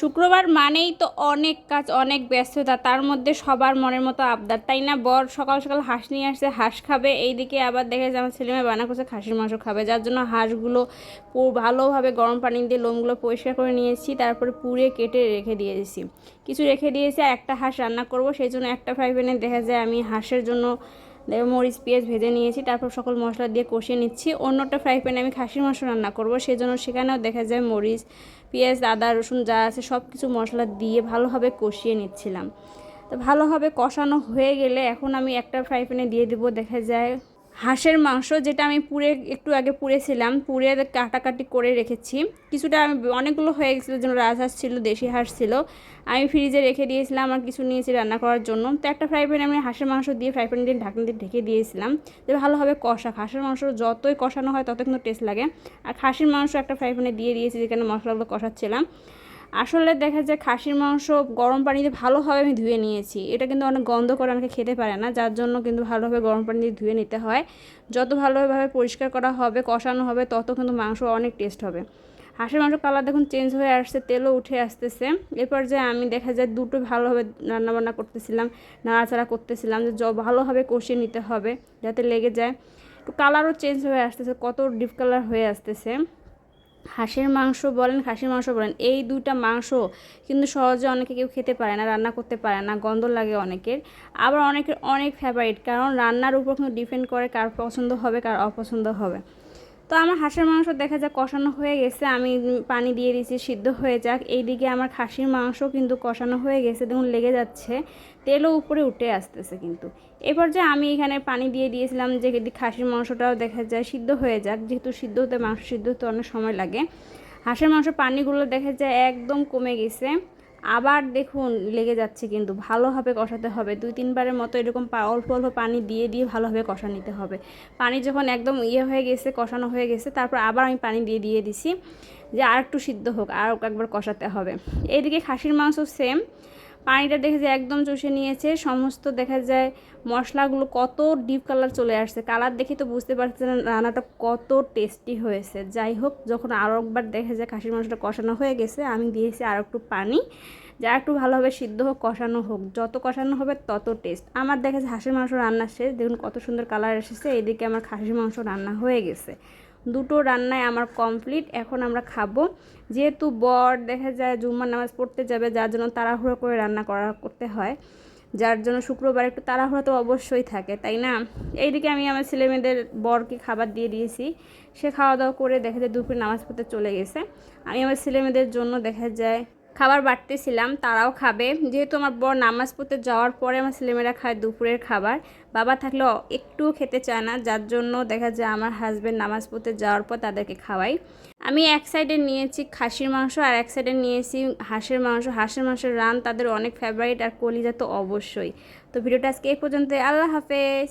শুক্রবার মানেই তো অনেক কাজ, অনেক ব্যস্ততা। তার মধ্যে সবার মনের মতো আবদার, তাই না? বর সকাল সকাল হাঁস নিয়ে আসছে, হাঁস খাবে। এইদিকে আবার দেখে যে আমার ছেলেমেয়ে বানা করছে, খাসির মাংস খাবে। যার জন্য হাঁসগুলো ভালোভাবে গরম পানি দিয়ে লোমগুলো পরিষ্কার করে নিয়েছি, তারপরে পুড়ে কেটে রেখে দিয়েছি। কিছু রেখে দিয়েছি, আর একটা হাঁস রান্না করব, সেই জন্য একটা ফ্রাই প্যানে দেখা যায় আমি হাঁসের জন্য মরিচ, পেঁয়াজ ভেজে নিয়েছি, তারপর সকল মশলা দিয়ে কষিয়ে নিচ্ছি। অন্যটা ফ্রাই প্যানে আমি খাসির মাংস রান্না করব সেই জন্য সেখানেও দেখা যায় মরিচ, পেঁয়াজ, আদা, রসুন যা আছে সব কিছু মশলা দিয়ে ভালোভাবে কষিয়ে নিচ্ছিলাম। তো ভালোভাবে কষানো হয়ে গেলে এখন আমি একটা ফ্রাই প্যানে দিয়ে দেবো, দেখা যায় হাঁসের মাংস যেটা আমি পুড়ে, একটু আগে পুড়েছিলাম, পুড়ে কাটাকাটি করে রেখেছি। কিছুটা আমি, অনেকগুলো হয়ে গেছিল যেন রাজহাঁস ছিল, দেশি হাঁস ছিল। আমি ফ্রিজে রেখে দিয়েছিলাম, আর কিছু নিয়েছি রান্না করার জন্য। তো একটা ফ্রাই প্যানে আমি হাঁসের মাংস দিয়ে ফ্রাই প্যান দিয়ে ঢাকনা দিয়ে ঢেকে দিয়েছিলাম, যে ভালোভাবে কষা হাঁসের মাংস যতই কষানো হয় তত কিন্তু টেস্ট লাগে। আর খাসির মাংস একটা ফ্রাই প্যানে দিয়ে দিয়েছি, যেখানে মশলাগুলো কষাচ্ছিলাম। আসলে দেখা যায় খাসির মাংস গরম পানিতে ভালোভাবে আমি ধুয়ে নিয়েছি। এটা কিন্তু অনেক গন্ধ করে অনেকে খেতে পারে না, যার জন্য কিন্তু ভালোভাবে গরম পানি দিয়ে ধুয়ে নিতে হয়। যত ভালোভাবে পরিষ্কার করা হবে, কষানো হবে, তত কিন্তু মাংস অনেক টেস্ট হবে। হাঁসের মাংস কালার দেখুন চেঞ্জ হয়ে আসছে, তেলও উঠে আসতেছে। এরপর যে আমি দেখা যায় দুটো ভালোভাবে রান্নাবান্না করতেছিলাম, নাড়াচাড়া করতেছিলাম, যে ভালোভাবে কষিয়ে নিতে হবে যাতে লেগে যায়। একটু কালারও চেঞ্জ হয়ে আসতেছে, কত ডিপ কালার হয়ে আসতেছে। হাঁসের মাংস বলেন, খাসির মাংস বলেন, এই দুইটা মাংস কিন্তু সহজে অনেকে কেউ খেতে পারে না, রান্না করতে পারে না, গন্ধ লাগে অনেকের। আবার অনেকের অনেক ফেভারিট কারণ রান্নার উপর কিন্তু ডিপেন্ড করে কার পছন্দ হবে, কার অপছন্দ হবে। তো আমার হাঁসের মাংস দেখা যাক কষানো হয়ে গেছে। আমি পানি দিয়ে দিয়েছি, সিদ্ধ হয়ে যাক। এইদিকে আমার খাসির মাংস কিন্তু কষানো হয়ে গেছে, দেখুন লেগে যাচ্ছে। তেলও উপরে উঠে আসতেছে কিন্তু। এরপর যে আমি এখানে পানি দিয়ে দিয়েছিলাম যে খাসির মাংসটাও দেখা যায় সিদ্ধ হয়ে যাক, যেহেতু সিদ্ধ হতে মাংস সিদ্ধ হতে অনেক সময় লাগে। হাঁসের মাংস পানিগুলো দেখা যায় একদম কমে গেছে। আবার দেখুন লেগে যাচ্ছে কিন্তু, ভালোভাবে কষাতে হবে। দুই তিনবারের মতো এরকম অল্প অল্প পানি দিয়ে দিয়ে ভালোভাবে কষা নিতে হবে। পানি যখন একদম ইয়ে হয়ে গেছে, কষানো হয়ে গেছে, তারপর আবার আমি পানি দিয়ে দিয়ে দিছি যে আর একটু সিদ্ধ হোক আর একবার কষাতে হবে। এইদিকে খাসির মাংস সেম পানিটা দেখে যায় একদম চষে নিয়েছে, সমস্ত দেখা যায় মশলাগুলো কত ডিপ কালার চলে আসছে। কালার দেখে তো বুঝতে পারছে না রান্নাটা কত টেস্টি হয়েছে। যাই হোক, যখন আরও একবার দেখা যায় খাসির মাংসটা কষানো হয়ে গেছে, আমি দিয়েছি আর একটু পানি। যা একটু ভালোভাবে সিদ্ধ হোক, কষানো হোক, যত কষানো হবে তত টেস্ট আমার দেখা যায় হাঁসের মাংস রান্না শেষ, দেখুন কত সুন্দর কালার এসেছে, এদিকে আমার খাসির মাংস রান্না হয়ে গেছে। দুটো রান্নায় আমার কমপ্লিট। এখন আমরা খাব। যেহেতু বর দেখা যায় জুম্মার নামাজ পড়তে যাবে, যার জন্য তাড়াহুড়ো করে রান্না করা করতে হয়। যার জন্য শুক্রবার একটু তাড়াহুড়া তো অবশ্যই থাকে, তাই না? এইদিকে আমি আমার ছেলে মেয়েদের বরকে খাবার দিয়ে দিয়েছি। সে খাওয়া দাওয়া করে দেখা যায় দুপুরে নামাজ পড়তে চলে গেছে। আমি আমার ছেলে মেয়েদের জন্য দেখা যায় খাবার বাড়তেছিলাম, তারাও খাবে। যেহেতু আমার বর নামাজ পড়তে যাওয়ার পরে আমার ছেলেমেয়েরা খায় দুপুরের খাবার, বাবা থাকলে একটুও খেতে চায় না, যার জন্য দেখা যায় আমার হাজব্যান্ড নামাজ পড়তে যাওয়ার পর তাদেরকে খাওয়াই। আমি এক সাইডে নিয়েছি খাসির মাংস আর এক সাইডে নিয়েছি হাঁসের মাংস। হাঁসের মাংসের রান তাদের অনেক ফেভারিট আর কলিজা তো অবশ্যই। তো ভিডিওটা আজকে এই পর্যন্ত আল্লাহ হাফেজ।